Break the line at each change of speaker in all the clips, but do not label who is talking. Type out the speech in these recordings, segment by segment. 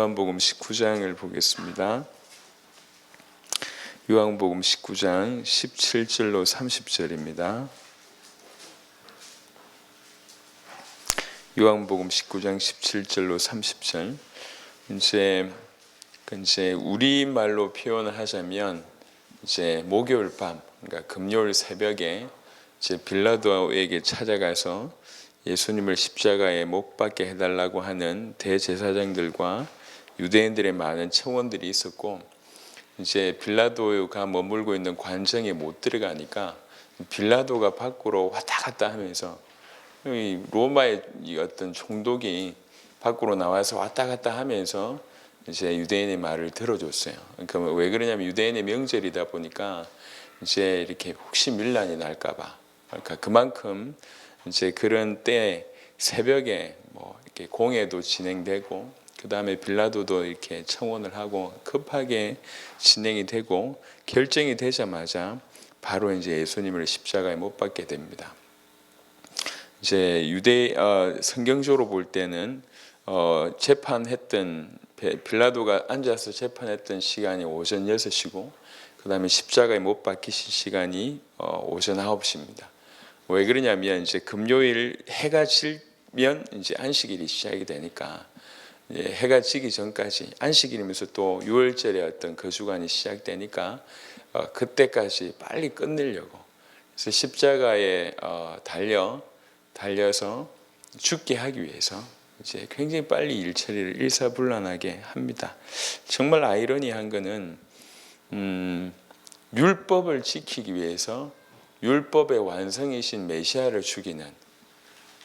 요한복음 19장을 보겠습니다. 요한복음 19장 17절로 30절입니다. 요한복음 19장 17절로 30절. 이제 그 이제 우리 말로 표현을 하자면 이제 목요일 밤, 그러니까 금요일 새벽에 이제 빌라도에게 찾아가서 예수님을 십자가에 못 박게 해달라고 하는 대제사장들과 유대인들의 많은 청원들이 있었고 이제 빌라도가 머물고 있는 관정에 못 들어가니까 빌라도가 밖으로 왔다 갔다 하면서 이 로마의 이 어떤 총독이 밖으로 나와서 왔다 갔다 하면서 이제 유대인의 말을 들어줬어요. 그러니까 왜 그러냐면 유대인의 명절이다 보니까 이제 이렇게 혹시 밀란이 날까봐 그러니까 그만큼 이제 그런 때 새벽에 뭐 이렇게 공회도 진행되고 그 다음에 빌라도도 이렇게 청원을 하고 급하게 진행이 되고 결정이 되자마자 바로 이제 예수님을 십자가에 못 박게 됩니다. 이제 유대 어, 성경적으로 볼 때는 어, 재판했던 빌라도가 앉아서 재판했던 시간이 오전 6시고 그 다음에 십자가에 못 박히신 시간이 어, 오전 9시입니다. 왜 그러냐면 이제 금요일 해가 질면 이제 안식일이 시작이 되니까 해가 지기 전까지 안식일이면서 또 6월절에 어떤 그 주간이 시작되니까 어, 그때까지 빨리 끝내려고 그래서 십자가에 어, 달려 달려서 죽게 하기 위해서 이제 굉장히 빨리 일 처리를 일사불란하게 합니다. 정말 아이러니한 것은 음, 율법을 지키기 위해서 율법의 완성이신 메시아를 죽이는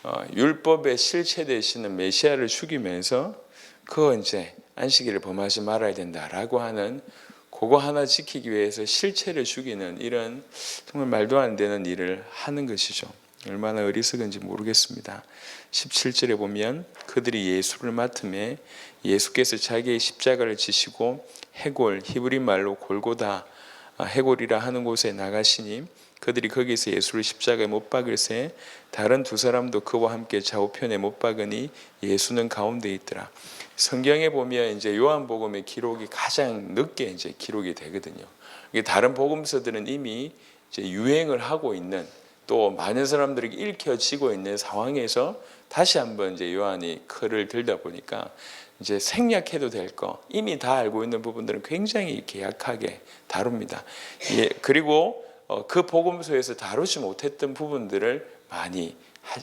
어, 율법의 실체 되시는 메시아를 죽이면서 그거 이제 안식일을 범하지 말아야 된다라고 하는 그거 하나 지키기 위해서 실체를 죽이는 이런 정말 말도 안 되는 일을 하는 것이죠. 얼마나 어리석은지 모르겠습니다. 17절에 보면 그들이 예수를 맡음에 예수께서 자기의 십자가를 지시고 해골 히브리 말로 골고다 아, 해골이라 하는 곳에 나가시니 그들이 거기서 예수를 십자가에 못 박을새 다른 두 사람도 그와 함께 좌우편에 못 박으니 예수는 가운데 있더라. 성경에 보면 이제 요한복음의 기록이 가장 늦게 이제 기록이 되거든요. 이게 다른 복음서들은 이미 이제 유행을 하고 있는 또 많은 사람들에게 읽혀지고 있는 상황에서 다시 한번 이제 요한이 글을 들다 보니까 이제 생략해도 될 거 이미 다 알고 있는 부분들은 굉장히 이렇게 약하게 다룹니다. 예, 그리고 어, 그 복음서에서 다루지 못했던 부분들을 많이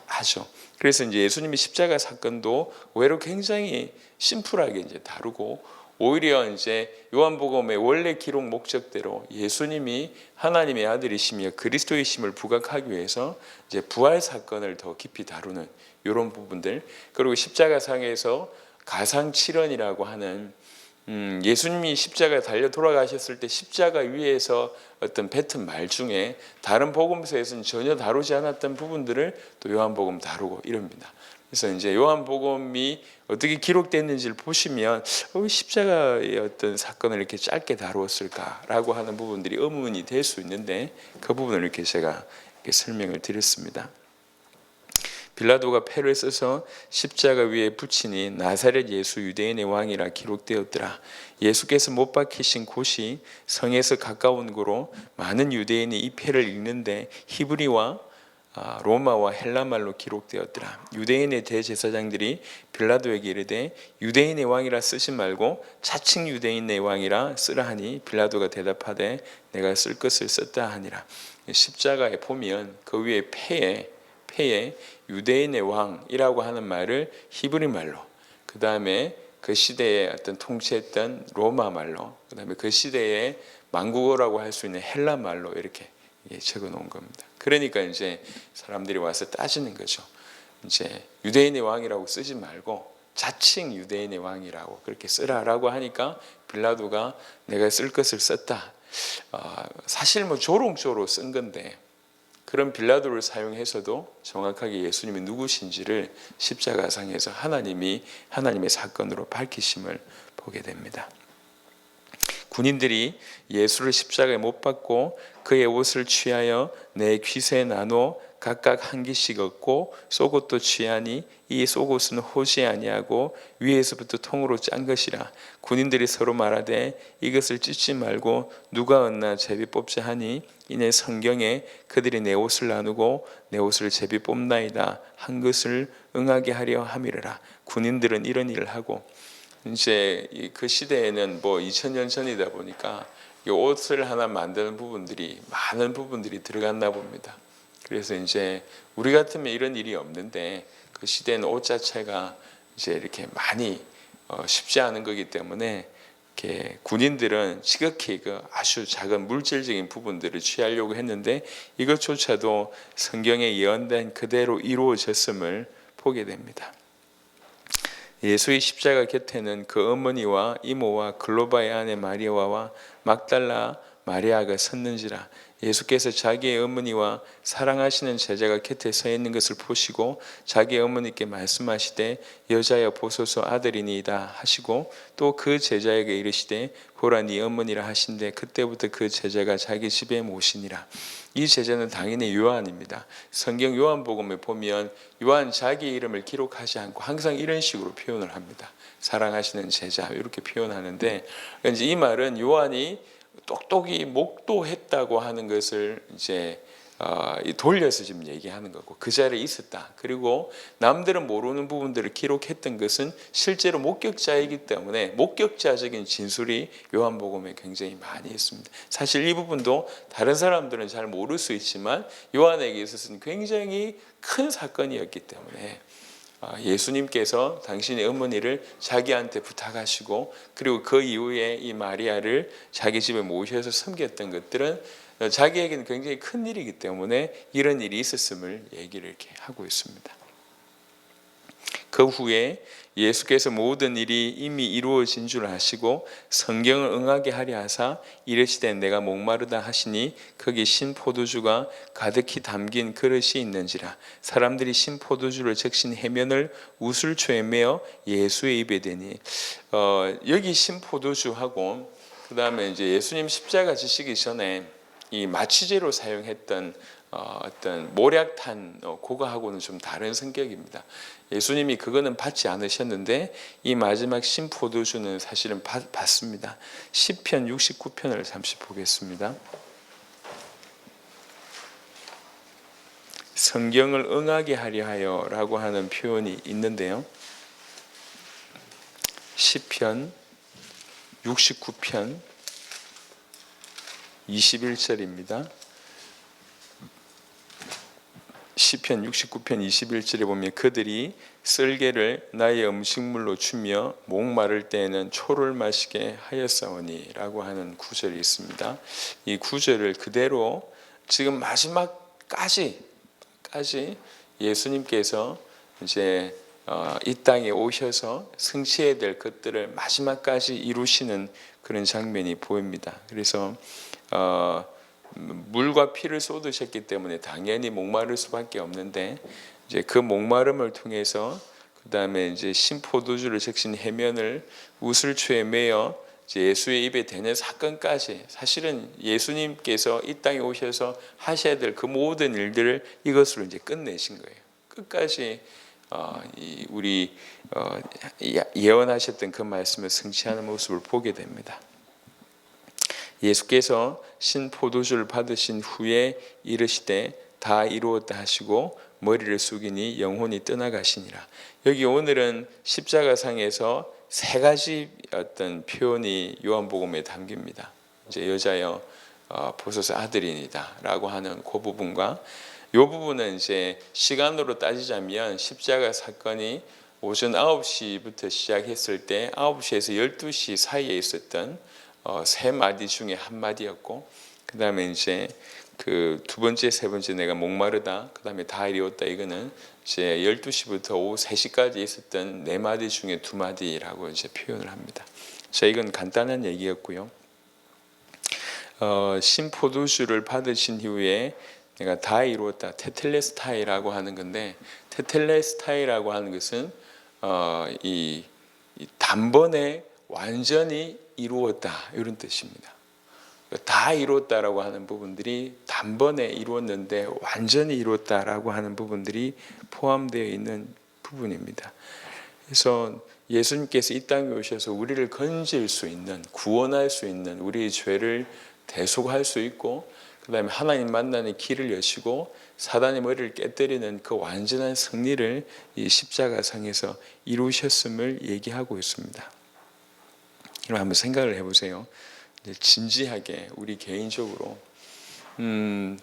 하죠. 그래서 이제 예수님의 십자가 사건도 의외로 굉장히 심플하게 이제 다루고 오히려 이제 요한복음의 원래 기록 목적대로 예수님이 하나님의 아들이시며 그리스도이심을 부각하기 위해서 이제 부활 사건을 더 깊이 다루는 이런 부분들 그리고 십자가상에서 가상 칠언이라고 하는 음, 예수님이 십자가 달려 돌아가셨을 때 십자가 위에서 어떤 뱉은 말 중에 다른 복음서에서는 전혀 다루지 않았던 부분들을 또 요한복음 다루고 이럽니다. 그래서 이제 요한복음이 어떻게 기록됐는지를 보시면 어, 십자가의 어떤 사건을 이렇게 짧게 다루었을까라고 하는 부분들이 의문이 될 수 있는데 그 부분을 이렇게 제가 이렇게 설명을 드렸습니다. 빌라도가 패를 써서 십자가 위에 붙이니 나사렛 예수 유대인의 왕이라 기록되었더라. 예수께서 못 박히신 곳이 성에서 가까운 곳으로 많은 유대인이 이 패를 읽는데 히브리와 아, 로마와 헬라 말로 기록되었더라. 유대인의 대제사장들이 빌라도에게 이르되 유대인의 왕이라 쓰지 말고 자칭 유대인의 왕이라 쓰라 하니 빌라도가 대답하되 내가 쓸 것을 썼다 하니라. 십자가에 보면 그 위에 패에 패에 유대인의 왕이라고 하는 말을 히브리 말로 그 다음에 그 시대에 어떤 통치했던 로마 말로 그 다음에 그 시대의 만국어라고 할 수 있는 헬라 말로 이렇게 적어 놓은 겁니다. 그러니까 이제 사람들이 와서 따지는 거죠. 이제 유대인의 왕이라고 쓰지 말고 자칭 유대인의 왕이라고 그렇게 쓰라라고 하니까 빌라도가 내가 쓸 것을 썼다. 어, 사실 뭐 조롱조로 쓴 건데 그런 빌라도를 사용해서도 정확하게 예수님이 누구신지를 십자가상에서 하나님이 하나님의 사건으로 밝히심을 보게 됩니다. 군인들이 예수를 십자가에 못 박고 그의 옷을 취하여 내 귀세에 나눠 각각 한 개씩 얻고 속옷도 취하니 이 속옷은 호시 아니하고 위에서부터 통으로 짠 것이라. 군인들이 서로 말하되 이것을 찢지 말고 누가 얻나 제비 뽑자 하니 이내 성경에 그들이 내 옷을 나누고 내 옷을 제비 뽑나이다. 한 것을 응하게 하려 함이라. 군인들은 이런 일을 하고. 이제 이그 시대에는 뭐 2000년 전이다 보니까 이 옷을 하나 만드는 부분들이 많은 부분들이 들어갔나 봅니다. 그래서 이제 우리 같으면 이런 일이 없는데 그 시대는 옷 자체가 이제 이렇게 많이 어, 쉽지 않은 거기 때문에 이렇게 군인들은 지극히 그 아주 작은 물질적인 부분들을 취하려고 했는데 이것조차도 성경에 예언된 그대로 이루어졌음을 보게 됩니다. 예수의 십자가 곁에는 그 어머니와 이모와 글로바의 아내 마리아와 막달라 마리아가 섰는지라 예수께서 자기의 어머니와 사랑하시는 제자가 곁에 서 있는 것을 보시고 자기 어머니께 말씀하시되 여자여 보소서 아들이니이다 하시고 또 그 제자에게 이르시되 보라 네 어머니라 하신데 그때부터 그 제자가 자기 집에 모시니라 이 제자는 당연히 요한입니다. 성경 요한복음에 보면 요한 자기 이름을 기록하지 않고 항상 이런 식으로 표현을 합니다. 사랑하시는 제자 이렇게 표현하는데 이제 이 말은 요한이 똑똑히 목도했다고 하는 것을 이제 어, 이 돌려서 지금 얘기하는 거고 그 자리에 있었다. 그리고 남들은 모르는 부분들을 기록했던 것은 실제로 목격자이기 때문에 목격자적인 진술이 요한복음에 굉장히 많이 있습니다. 사실 이 부분도 다른 사람들은 잘 모를 수 있지만 요한에게 있어서는 굉장히 큰 사건이었기 때문에 아, 예수님께서 당신의 어머니를 자기한테 부탁하시고 그리고 그 이후에 이 마리아를 자기 집에 모셔서 섬겼던 것들은 자기에게는 굉장히 큰 일이기 때문에 이런 일이 있었음을 얘기를 이렇게 하고 있습니다. 그 후에 예수께서 모든 일이 이미 이루어진 줄 아시고 성경을 응하게 하려 하사 이르시되 내가 목마르다 하시니 거기 신 포도주가 가득히 담긴 그릇이 있는지라. 사람들이 신 포도주를 적신 해면을 우슬초에 메어 예수의 입에 대니. 어, 여기 신 포도주하고 그 다음에 이제 예수님 십자가 지시기 전에 이 마취제로 사용했던 어, 어떤 모략탄 어, 그거하고는 좀 다른 성격입니다. 예수님이 그거는 받지 않으셨는데 이 마지막 신포도주는 사실은 받, 받습니다. 시편 69편을 잠시 보겠습니다. 성경을 응하게 하려 하여 라고 하는 표현이 있는데요. 시편 69편 21절입니다. 시편 69편 21절에 보면 그들이 쓸개를 나의 음식물로 주며 목마를 때에는 초를 마시게 하였사오니라고 하는 구절이 있습니다. 이 구절을 그대로 지금 마지막까지 까지 예수님께서 이제 어, 이 땅에 오셔서 승치해야 될 것들을 마지막까지 이루시는 그런 장면이 보입니다. 그래서 어, 물과 피를 쏟으셨기 때문에 당연히 목마를 수밖에 없는데 이제 그 목마름을 통해서 그 다음에 이제 신포도주를 적신 해면을 우슬초에 매어 예수의 입에 대는 사건까지 사실은 예수님께서 이 땅에 오셔서 하셔야 될 그 모든 일들을 이것으로 이제 끝내신 거예요. 끝까지 어, 이 우리 어, 예언하셨던 그 말씀을 성취하는 모습을 보게 됩니다. 예수께서 신 포도주를 받으신 후에 이르시되 다 이루었다 하시고 머리를 숙이니 영혼이 떠나가시니라. 여기 오늘은 십자가상에서 세 가지 어떤 표현이 요한복음에 담깁니다. 이제 여자여 어, 보소서 아들이니다라고 하는 그 부분과 이 부분은 이제 시간으로 따지자면 십자가 사건이 오전 9시부터 시작했을 때 9시에서 12시 사이에 있었던 어, 세 마디 중에 한 마디였고 그 다음에 이제 그 두 번째 세 번째 내가 목마르다 그 다음에 다 이루었다 이거는 이제 12시부터 오후 3시까지 있었던 네 마디 중에 두 마디라고 이제 표현을 합니다. 자 이건 간단한 얘기였고요. 어, 신포도주를 받으신 이후에 내가 다 이루었다 테텔레스타이라고 하는 건데 테텔레스타이라고 하는 것은 어, 이, 이 단번에 완전히 이루었다 이런 뜻입니다. 다 이뤘다라고 하는 부분들이 단번에 이루었는데 완전히 이뤘다라고 하는 부분들이 포함되어 있는 부분입니다. 그래서 예수님께서 이 땅에 오셔서 우리를 건질 수 있는 구원할 수 있는 우리의 죄를 대속할 수 있고 그다음에 하나님 만나는 길을 여시고 사단의 머리를 깨뜨리는 그 완전한 승리를 이 십자가상에서 이루셨음을 얘기하고 있습니다. 그럼 한번 생각을 해보세요. 진지하게 우리 개인적으로 음,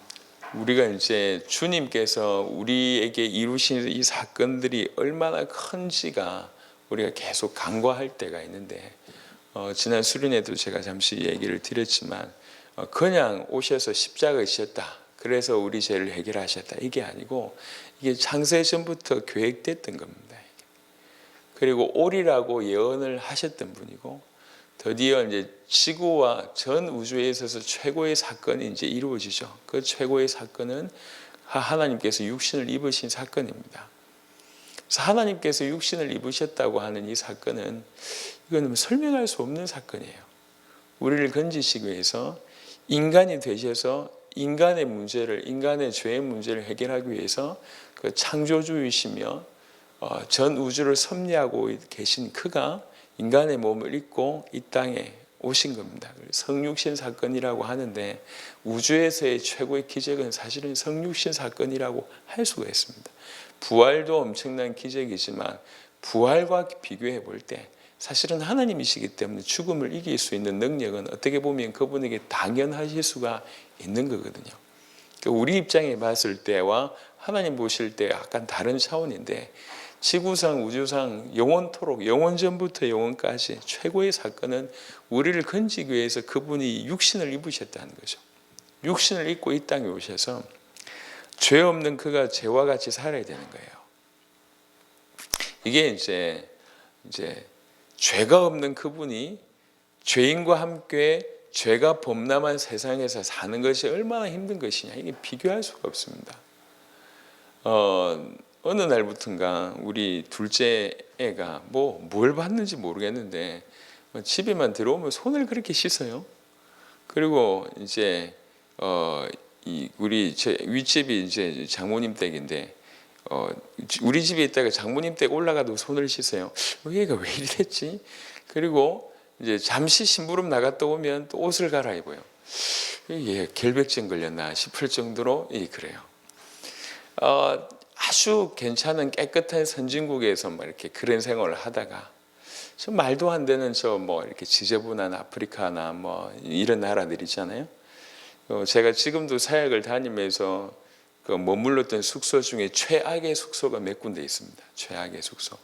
우리가 이제 주님께서 우리에게 이루신 이 사건들이 얼마나 큰지가 우리가 계속 간과할 때가 있는데 어, 지난 수련회도 제가 잠시 얘기를 드렸지만 어, 그냥 오셔서 십자가에 지셨다. 그래서 우리 죄를 해결하셨다. 이게 아니고 이게 창세 전부터 계획됐던 겁니다. 그리고 오리라고 예언을 하셨던 분이고 드디어 이제 지구와 전 우주에 있어서 최고의 사건이 이제 이루어지죠. 그 최고의 사건은 하나님께서 육신을 입으신 사건입니다. 하나님께서 육신을 입으셨다고 하는 이 사건은 이거는 설명할 수 없는 사건이에요. 우리를 건지시기 위해서 인간이 되셔서 인간의 문제를 인간의 죄의 문제를 해결하기 위해서 그 창조주이시며 어, 전 우주를 섭리하고 계신 그가 인간의 몸을 입고 이 땅에 오신 겁니다. 성육신 사건이라고 하는데 우주에서의 최고의 기적은 사실은 성육신 사건이라고 할 수가 있습니다. 부활도 엄청난 기적이지만 부활과 비교해 볼 때 사실은 하나님이시기 때문에 죽음을 이길 수 있는 능력은 어떻게 보면 그분에게 당연하실 수가 있는 거거든요. 그러니까 우리 입장에 봤을 때와 하나님 보실 때 약간 다른 차원인데 지구상 우주상 영원토록 영원전부터 영원까지 최고의 사건은 우리를 건지기 위해서 그분이 육신을 입으셨다는 거죠. 육신을 입고 이 땅에 오셔서 죄 없는 그가 죄와 같이 살아야 되는 거예요. 이게 이제 이제 죄가 없는 그분이 죄인과 함께 죄가 범람한 세상에서 사는 것이 얼마나 힘든 것이냐 이게 비교할 수가 없습니다. 어, 어느 날부턴가 우리 둘째 애가 뭐 뭘 봤는지 모르겠는데 뭐 집에만 들어오면 손을 그렇게 씻어요. 그리고 이제 어, 이 우리 제 윗집이 이제 장모님 댁인데 어, 우리 집에 있다가 장모님 댁 올라가도 손을 씻어요. 어, 얘가 왜 이랬지? 그리고 이제 잠시 심부름 나갔다 오면 또 옷을 갈아입어요. 얘 결백증 걸렸나 싶을 정도로 이 그래요. 어, 아주 괜찮은 깨끗한 선진국에서 뭐 이렇게 그런 생활을 하다가 저 말도 안 되는 저 뭐 이렇게 지저분한 아프리카나 뭐 이런 나라들 있잖아요. 어, 제가 지금도 사역을 다니면서 그 머물렀던 숙소 중에 최악의 숙소가 몇 군데 있습니다. 최악의 숙소.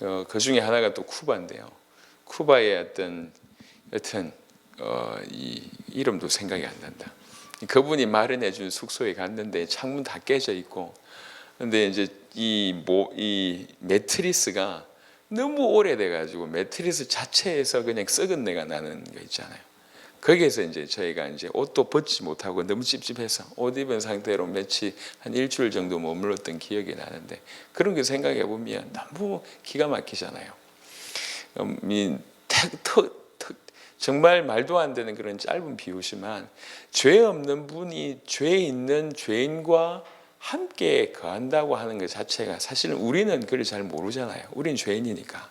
어, 그 중에 하나가 또 쿠바인데요. 쿠바의 어떤 여튼 어, 이 이름도 생각이 안 난다. 그분이 마련해 준 숙소에 갔는데 창문 다 깨져 있고 근데 이제 이, 모, 이 매트리스가 너무 오래돼 가지고 매트리스 자체에서 그냥 썩은 내가 나는 거 있잖아요. 거기에서 이제 저희가 이제 옷도 벗지 못하고 너무 찝찝해서 옷 입은 상태로 며칠 한 일주일 정도 머물렀던 기억이 나는데 그런 거 생각해 보면 너무 기가 막히잖아요. 음, 정말 말도 안 되는 그런 짧은 비유지만 죄 없는 분이 죄 있는 죄인과 함께 거한다고 하는 것 자체가 사실은 우리는 그걸 잘 모르잖아요. 우리는 죄인이니까.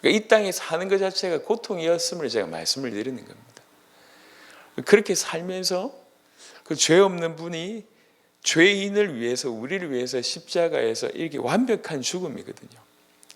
그러니까 이 땅에 사는 것 자체가 고통이었음을 제가 말씀을 드리는 겁니다. 그렇게 살면서 그 죄 없는 분이 죄인을 위해서 우리를 위해서 십자가에서 이렇게 완벽한 죽음이거든요.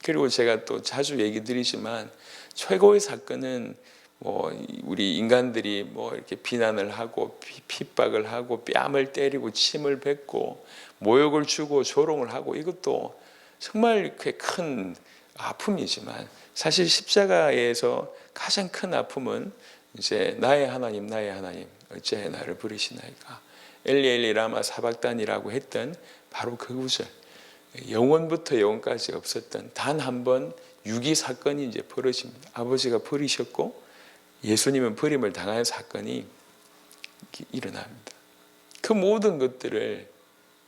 그리고 제가 또 자주 얘기 드리지만 최고의 사건은 뭐 우리 인간들이 뭐 이렇게 비난을 하고 핍박을 하고 뺨을 때리고 침을 뱉고 모욕을 주고 조롱을 하고 이것도 정말 큰 아픔이지만 사실 십자가에서 가장 큰 아픔은 이제 나의 하나님 나의 하나님 어찌하여 나를 부르시나이까 엘리 엘리 라마 사박단이라고 했던 바로 그 구절 영원부터 영원까지 없었던 단 한 번 유기 사건이 이제 벌어집니다. 아버지가 버리셨고 예수님은 버림을 당한 사건이 일어납니다. 그 모든 것들을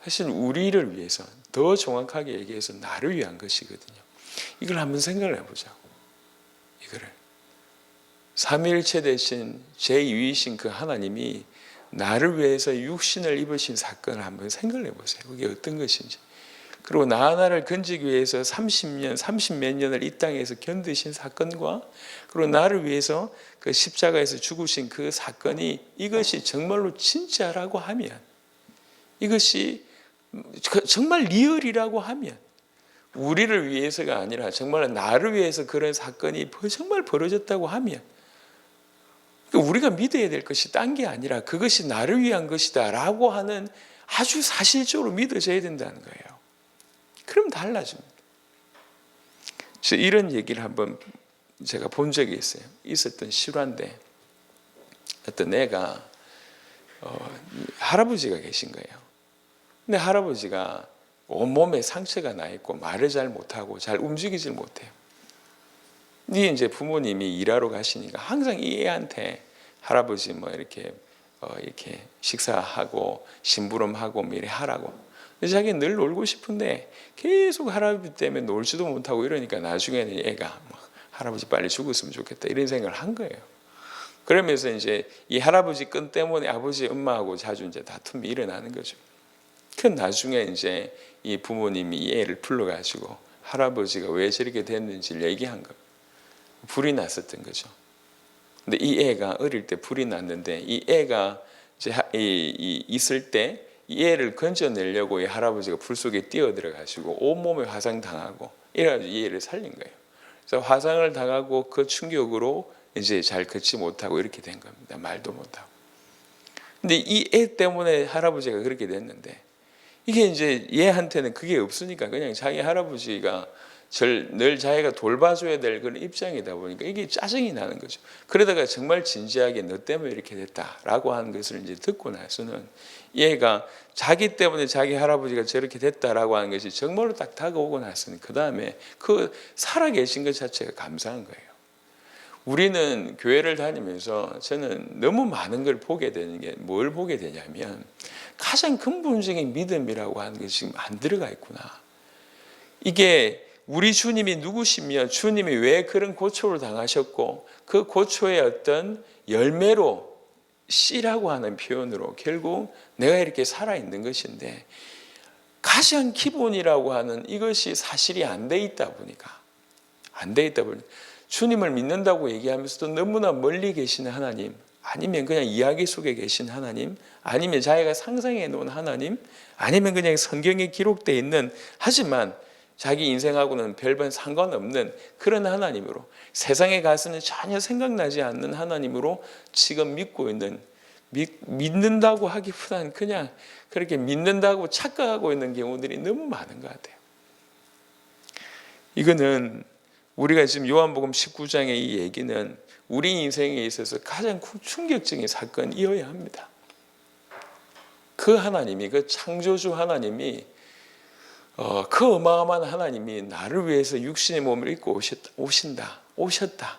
사실 우리를 위해서 더 정확하게 얘기해서 나를 위한 것이거든요. 이걸 한번 생각을 해보자고. 이거를 삼위일체 대신 제2위신 그 하나님이 나를 위해서 육신을 입으신 사건을 한번 생각해 보세요. 그게 어떤 것인지. 그리고 나 하나를 건지기 위해서 30년, 30몇 년을 이 땅에서 견디신 사건과 그리고 나를 위해서 그 십자가에서 죽으신 그 사건이 이것이 정말로 진짜라고 하면 이것이 그 정말 리얼이라고 하면 우리를 위해서가 아니라 정말 나를 위해서 그런 사건이 정말 벌어졌다고 하면 그러니까 우리가 믿어야 될 것이 딴 게 아니라 그것이 나를 위한 것이다라고 하는 아주 사실적으로 믿어져야 된다는 거예요. 그럼 달라집니다. 이런 얘기를 한번 제가 본 적이 있어요. 있었던 실화인데 어떤 애가 어, 할아버지가 계신 거예요. 근데 할아버지가 온몸에 상처가 나 있고 말을 잘 못하고 잘 움직이질 못해요. 이 이제 부모님이 일하러 가시니까 항상 이 애한테 할아버지 뭐 이렇게 어 이렇게 식사하고 심부름하고 뭐 이래 하라고. 자기는 늘 놀고 싶은데 계속 할아버지 때문에 놀지도 못하고 이러니까 나중에는 애가 뭐 할아버지 빨리 죽었으면 좋겠다 이런 생각을 한 거예요. 그러면서 이제 이 할아버지 끈 때문에 아버지 엄마하고 자주 이제 다툼이 일어나는 거죠. 그 나중에 이제 이 부모님이 이 애를 불러가지고 할아버지가 왜 저렇게 됐는지를 얘기한 거. 불이 났었던 거죠. 근데 이 애가 어릴 때 불이 났는데 이 애가 이제 하- 이, 이 있을 때 이 애를 건져내려고 이 할아버지가 불 속에 뛰어들어가지고 온몸에 화상 당하고 이래가지고 이 애를 살린 거예요. 그래서 화상을 당하고 그 충격으로 이제 잘 걷지 못하고 이렇게 된 겁니다. 말도 못하고. 근데 이 애 때문에 할아버지가 그렇게 됐는데 이게 이제 얘한테는 그게 없으니까 그냥 자기 할아버지가 절, 늘 자기가 돌봐줘야 될 그런 입장이다 보니까 이게 짜증이 나는 거죠. 그러다가 정말 진지하게 너 때문에 이렇게 됐다라고 하는 것을 이제 듣고 나서는 얘가 자기 때문에 자기 할아버지가 저렇게 됐다라고 하는 것이 정말로 딱 다가오고 나서는 그 다음에 그 살아계신 것 자체가 감사한 거예요. 우리는 교회를 다니면서 저는 너무 많은 걸 보게 되는 게 뭘 보게 되냐면 가장 근본적인 믿음이라고 하는 게 지금 안 들어가 있구나. 이게 우리 주님이 누구시며 주님이 왜 그런 고초를 당하셨고 그 고초의 어떤 열매로 씨라고 하는 표현으로 결국 내가 이렇게 살아있는 것인데 가장 기본이라고 하는 이것이 사실이 안 돼 있다 보니까 안 돼 있다 보니까 주님을 믿는다고 얘기하면서도 너무나 멀리 계시는 하나님 아니면 그냥 이야기 속에 계신 하나님 아니면 자기가 상상해 놓은 하나님 아니면 그냥 성경에 기록되어 있는 하지만 자기 인생하고는 별반 상관없는 그런 하나님으로 세상에 가서는 전혀 생각나지 않는 하나님으로 지금 믿고 있는 믿, 믿는다고 하기보다는 그냥 그렇게 믿는다고 착각하고 있는 경우들이 너무 많은 것 같아요. 이거는 우리가 지금 요한복음 19장의 이 얘기는 우리 인생에 있어서 가장 충격적인 사건이어야 합니다. 그 하나님이 그 창조주 하나님이 어, 그 어마어마한 하나님이 나를 위해서 육신의 몸을 입고 오신다, 오셨다.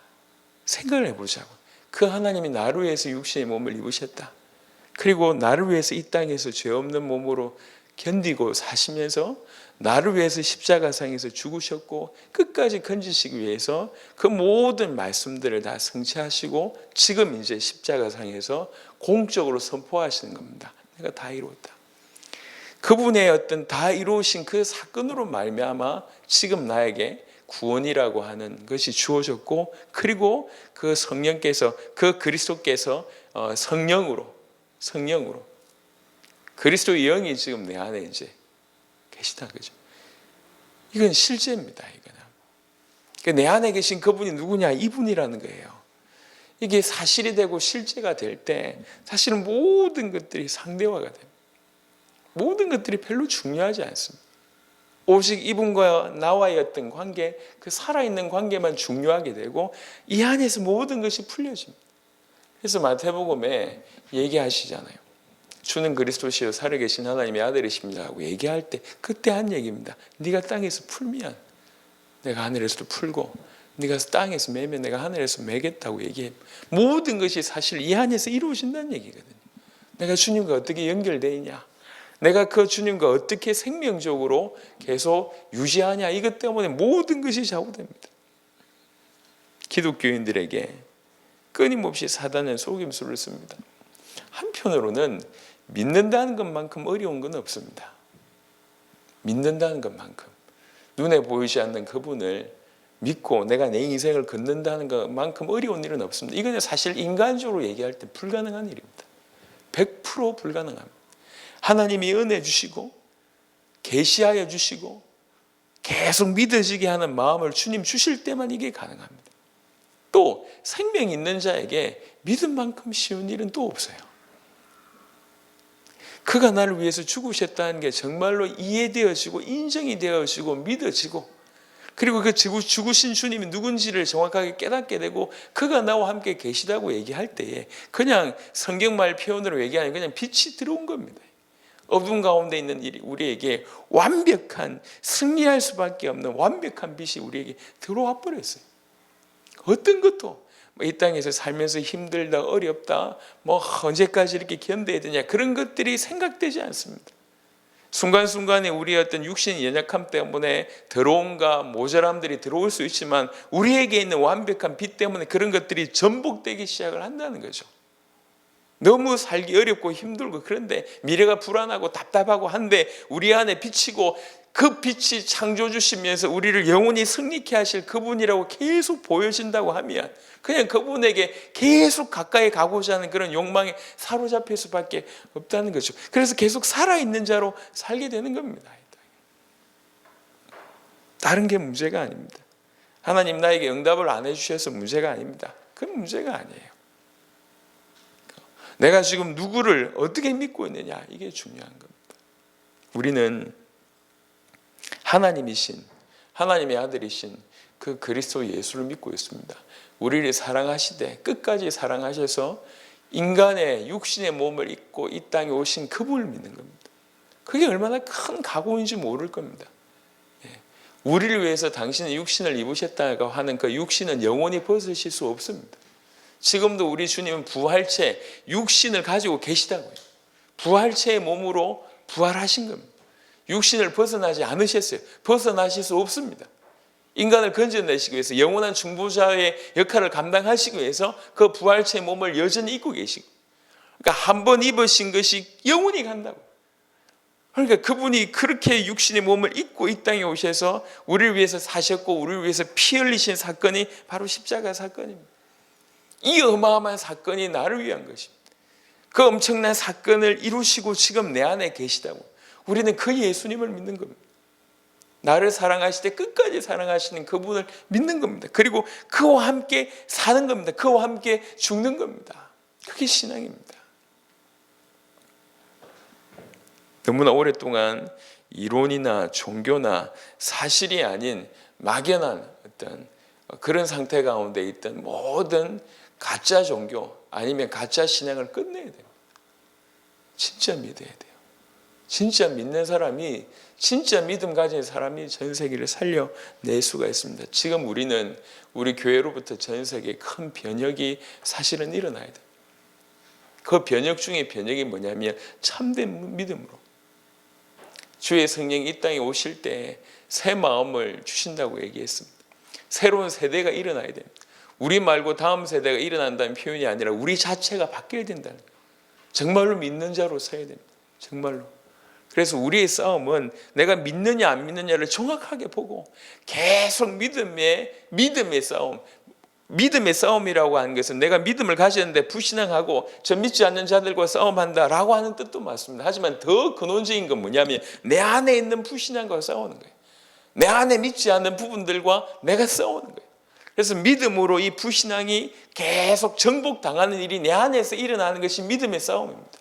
생각을 해보자고. 그 하나님이 나를 위해서 육신의 몸을 입으셨다. 그리고 나를 위해서 이 땅에서 죄 없는 몸으로 견디고 사시면서 나를 위해서 십자가상에서 죽으셨고 끝까지 건지시기 위해서 그 모든 말씀들을 다 성취하시고 지금 이제 십자가상에서 공적으로 선포하시는 겁니다. 내가 다 이루었다. 그분의 어떤 다 이루신 그 사건으로 말미암아 지금 나에게 구원이라고 하는 것이 주어졌고 그리고 그 성령께서 그 그리스도께서 어, 성령으로 성령으로 그리스도의 영이 지금 내 안에 이제 계시다 그죠? 이건 실제입니다. 이거는 그러니까 내 안에 계신 그분이 누구냐? 이분이라는 거예요. 이게 사실이 되고 실제가 될 때 사실은 모든 것들이 상대화가 됩니다. 모든 것들이 별로 중요하지 않습니다. 오직 이분과 나와의 어떤 관계, 그 살아있는 관계만 중요하게 되고 이 안에서 모든 것이 풀려집니다. 그래서 마태복음에 얘기하시잖아요. 주는 그리스도시요 살아계신 하나님의 아들이십니다 하고 얘기할 때 그때 한 얘기입니다. 네가 땅에서 풀면 내가 하늘에서도 풀고 네가 땅에서 매면 내가 하늘에서 매겠다고 얘기해. 모든 것이 사실 이 안에서 이루어진다는 얘기거든요. 내가 주님과 어떻게 연결되어 있냐? 내가 그 주님과 어떻게 생명적으로 계속 유지하냐? 이것 때문에 모든 것이 좌우됩니다. 기독교인들에게 끊임없이 사단은 속임수를 씁니다. 한편으로는 믿는다는 것만큼 어려운 건 없습니다. 믿는다는 것만큼 눈에 보이지 않는 그분을 믿고 내가 내 인생을 걷는다는 것만큼 어려운 일은 없습니다. 이거는 사실 인간적으로 얘기할 때 불가능한 일입니다. 100% 불가능합니다. 하나님이 은혜 주시고 계시하여 주시고 계속 믿어지게 하는 마음을 주님 주실 때만 이게 가능합니다. 또 생명 있는 자에게 믿음만큼 쉬운 일은 또 없어요. 그가 나를 위해서 죽으셨다는 게 정말로 이해되어지고 인정이 되어지고 믿어지고 그리고 그 죽으신 주님이 누군지를 정확하게 깨닫게 되고 그가 나와 함께 계시다고 얘기할 때에 그냥 성경말 표현으로 얘기하면 그냥 빛이 들어온 겁니다. 어둠 가운데 있는 우리에게 완벽한 승리할 수밖에 없는 완벽한 빛이 우리에게 들어와 버렸어요. 어떤 것도 뭐이 땅에서 살면서 힘들다 어렵다 뭐 언제까지 이렇게 견뎌야 되냐 그런 것들이 생각되지 않습니다. 순간순간에 우리의 어떤 육신 연약함 때문에 더러움과 모자람들이 들어올 수 있지만 우리에게 있는 완벽한 빛 때문에 그런 것들이 전복되기 시작을 한다는 거죠. 너무 살기 어렵고 힘들고 그런데 미래가 불안하고 답답하고 한데 우리 안에 비치고 그 빛이 창조 주시면서 우리를 영원히 승리케 하실 그분이라고 계속 보여진다고 하면 그냥 그분에게 계속 가까이 가고자 하는 그런 욕망에 사로잡힐 수밖에 없다는 거죠. 그래서 계속 살아있는 자로 살게 되는 겁니다. 다른 게 문제가 아닙니다. 하나님 나에게 응답을 안 해주셔서 문제가 아닙니다. 그건 문제가 아니에요. 내가 지금 누구를 어떻게 믿고 있느냐 이게 중요한 겁니다. 우리는 하나님이신 하나님의 아들이신 그 그리스도 예수를 믿고 있습니다. 우리를 사랑하시되 끝까지 사랑하셔서 인간의 육신의 몸을 입고 이 땅에 오신 그분을 믿는 겁니다. 그게 얼마나 큰 각오인지 모를 겁니다. 예. 우리를 위해서 당신의 육신을 입으셨다고 하는 그 육신은 영원히 벗으실 수 없습니다. 지금도 우리 주님은 부활체 육신을 가지고 계시다고요. 부활체의 몸으로 부활하신 겁니다. 육신을 벗어나지 않으셨어요. 벗어나실 수 없습니다. 인간을 건져내시기 위해서 영원한 중보자의 역할을 감당하시기 위해서 그 부활체의 몸을 여전히 입고 계시고 그러니까 한 번 입으신 것이 영원히 간다고. 그러니까 그분이 그렇게 육신의 몸을 입고 이 땅에 오셔서 우리를 위해서 사셨고 우리를 위해서 피 흘리신 사건이 바로 십자가 사건입니다. 이 어마어마한 사건이 나를 위한 것입니다. 그 엄청난 사건을 이루시고 지금 내 안에 계시다고. 우리는 그 예수님을 믿는 겁니다. 나를 사랑하실 때 끝까지 사랑하시는 그분을 믿는 겁니다. 그리고 그와 함께 사는 겁니다. 그와 함께 죽는 겁니다. 그게 신앙입니다. 너무나 오랫동안 이론이나 종교나 사실이 아닌 막연한 어떤 그런 상태 가운데 있던 모든 가짜 종교 아니면 가짜 신앙을 끝내야 됩니다. 진짜 믿어야 돼요. 진짜 믿는 사람이 진짜 믿음 가진 사람이 전 세계를 살려낼 수가 있습니다. 지금 우리는 우리 교회로부터 전 세계에 큰 변혁이 사실은 일어나야 돼요. 그 변혁 중에 변혁이 뭐냐면 참된 믿음으로 주의 성령이 이 땅에 오실 때 새 마음을 주신다고 얘기했습니다. 새로운 세대가 일어나야 됩니다. 우리 말고 다음 세대가 일어난다는 표현이 아니라 우리 자체가 바뀌어야 된다는 거예요. 정말로 믿는 자로 서야 됩니다. 정말로. 그래서 우리의 싸움은 내가 믿느냐 안 믿느냐를 정확하게 보고 계속 믿음의 믿음의 싸움, 믿음의 싸움이라고 하는 것은 내가 믿음을 가졌는데 불신앙하고 저 믿지 않는 자들과 싸움한다라고 하는 뜻도 맞습니다. 하지만 더 근원적인 건 뭐냐면 내 안에 있는 불신앙과 싸우는 거예요. 내 안에 믿지 않는 부분들과 내가 싸우는 거예요. 그래서 믿음으로 이 불신앙이 계속 정복당하는 일이 내 안에서 일어나는 것이 믿음의 싸움입니다.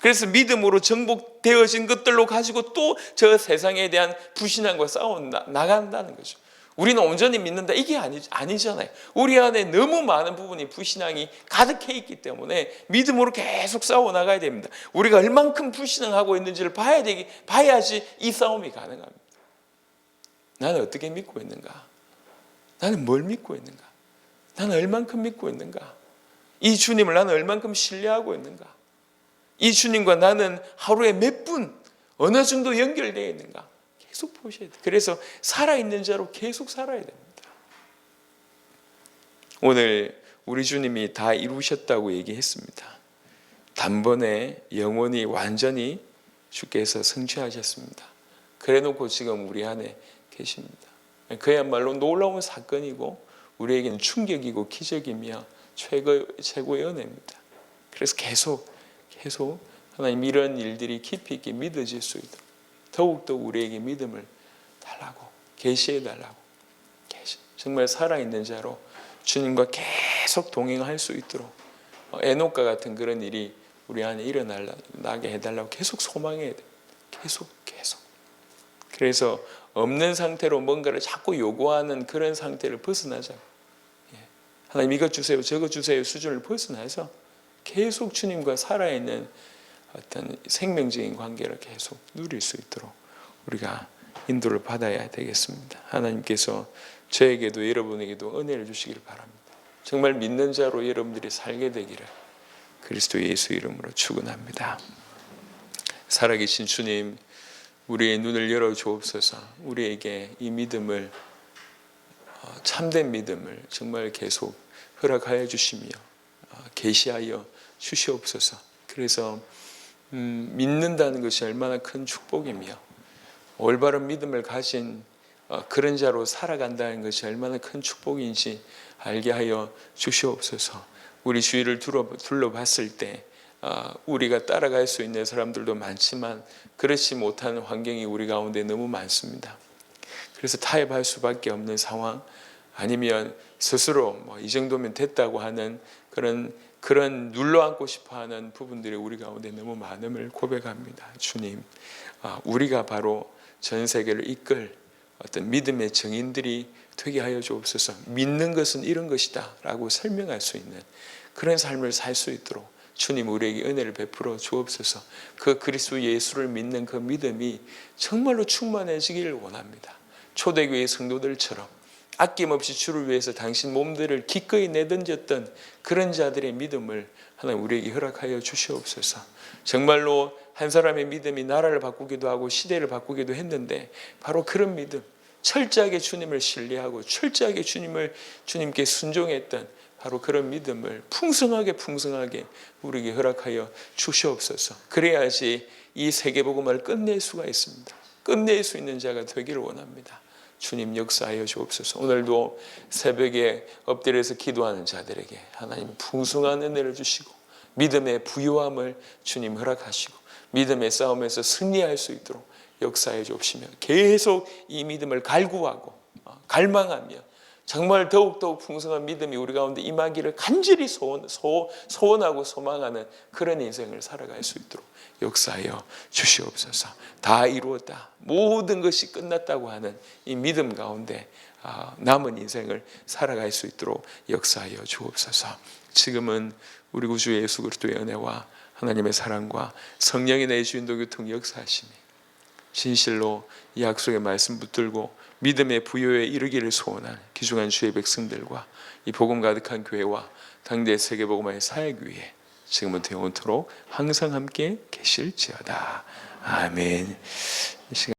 그래서 믿음으로 정복되어진 것들로 가지고 또 저 세상에 대한 불신앙과 싸워 나간다는 거죠. 우리는 온전히 믿는다 이게 아니, 아니잖아요. 우리 안에 너무 많은 부분이 불신앙이 가득해 있기 때문에 믿음으로 계속 싸워 나가야 됩니다. 우리가 얼만큼 불신앙하고 있는지를 봐야 되기 봐야지 이 싸움이 가능합니다. 나는 어떻게 믿고 있는가? 나는 뭘 믿고 있는가? 나는 얼만큼 믿고 있는가? 이 주님을 나는 얼만큼 신뢰하고 있는가? 이 주님과 나는 하루에 몇 분, 어느 정도 연결되어 있는가? 계속 보셔야 돼요. 그래서 살아있는 자로 계속 살아야 됩니다. 오늘 우리 주님이 다 이루셨다고 얘기했습니다. 단번에 영원히 완전히 주께서 성취하셨습니다. 그래 놓고 지금 우리 안에 계십니다. 그야말로 놀라운 사건이고 우리에게는 충격이고 기적이며 최고 최고의 은혜입니다. 그래서 계속 계속 하나님 이런 일들이 깊이 있게 믿어질 수 있도록 더욱더 우리에게 믿음을 달라고 계시해 달라고 계시 정말 살아있는 자로 주님과 계속 동행할 수 있도록 어, 에녹과 같은 그런 일이 우리 안에 일어나게 해달라고 계속 소망해야 돼. 계속 계속. 그래서 없는 상태로 뭔가를 자꾸 요구하는 그런 상태를 벗어나자. 예. 하나님 이것 주세요, 저것 주세요 수준을 벗어나서 계속 주님과 살아있는 어떤 생명적인 관계를 계속 누릴 수 있도록 우리가 인도를 받아야 되겠습니다. 하나님께서 저에게도 여러분에게도 은혜를 주시기를 바랍니다. 정말 믿는 자로 여러분들이 살게 되기를 그리스도 예수 이름으로 축원합니다. 살아계신 주님, 우리의 눈을 열어 주옵소서. 우리에게 이 믿음을 어, 참된 믿음을 정말 계속 허락하여 주시며 어, 계시하여 주시옵소서. 그래서 음, 믿는다는 것이 얼마나 큰 축복이며 올바른 믿음을 가진 어, 그런 자로 살아간다는 것이 얼마나 큰 축복인지 알게 하여 주시옵소서. 우리 주위를 둘러, 둘러봤을 때 어, 우리가 따라갈 수 있는 사람들도 많지만 그렇지 못하는 환경이 우리 가운데 너무 많습니다. 그래서 타협할 수밖에 없는 상황 아니면 스스로 뭐 이 정도면 됐다고 하는 그런 그런 눌러앉고 싶어하는 부분들이 우리 가운데 너무 많음을 고백합니다. 주님, 아, 우리가 바로 전 세계를 이끌 어떤 믿음의 정인들이 되게 하여 주옵소서. 믿는 것은 이런 것이다라고 설명할 수 있는 그런 삶을 살 수 있도록 주님 우리에게 은혜를 베풀어 주옵소서. 그 그리스도 예수를 믿는 그 믿음이 정말로 충만해지기를 원합니다. 초대교회 성도들처럼 아낌없이 주를 위해서 당신 몸들을 기꺼이 내던졌던 그런 자들의 믿음을 하나님 우리에게 허락하여 주시옵소서. 정말로 한 사람의 믿음이 나라를 바꾸기도 하고 시대를 바꾸기도 했는데 바로 그런 믿음, 철저하게 주님을 신뢰하고 철저하게 주님을 주님께 순종했던 바로 그런 믿음을 풍성하게 풍성하게 우리에게 허락하여 주시옵소서. 그래야지 이 세계복음을 끝낼 수가 있습니다. 끝낼 수 있는 자가 되기를 원합니다. 주님 역사하여 주옵소서. 오늘도 새벽에 엎드려서 기도하는 자들에게 하나님 풍성한 은혜를 주시고 믿음의 부요함을 주님 허락하시고 믿음의 싸움에서 승리할 수 있도록 역사해 주옵시며 계속 이 믿음을 갈구하고 어, 갈망하며 정말 더욱더욱 풍성한 믿음이 우리 가운데 임하기를 간절히 소원, 소, 소원하고 소망하는 그런 인생을 살아갈 수 있도록 역사하여 주시옵소서. 다 이루었다. 모든 것이 끝났다고 하는 이 믿음 가운데 아, 남은 인생을 살아갈 수 있도록 역사하여 주옵소서. 지금은 우리 구주 예수 그리스도의 은혜와 하나님의 사랑과 성령의 내 주인도 교통 역사하심이 진실로 이 약속의 말씀 붙들고 믿음의 부여에 이르기를 소원하는 귀중한 주의 백성들과 이 복음 가득한 교회와 당대 세계 복음화의 사역 위에 지금부터 영원토록 항상 함께 계실지어다. 아멘.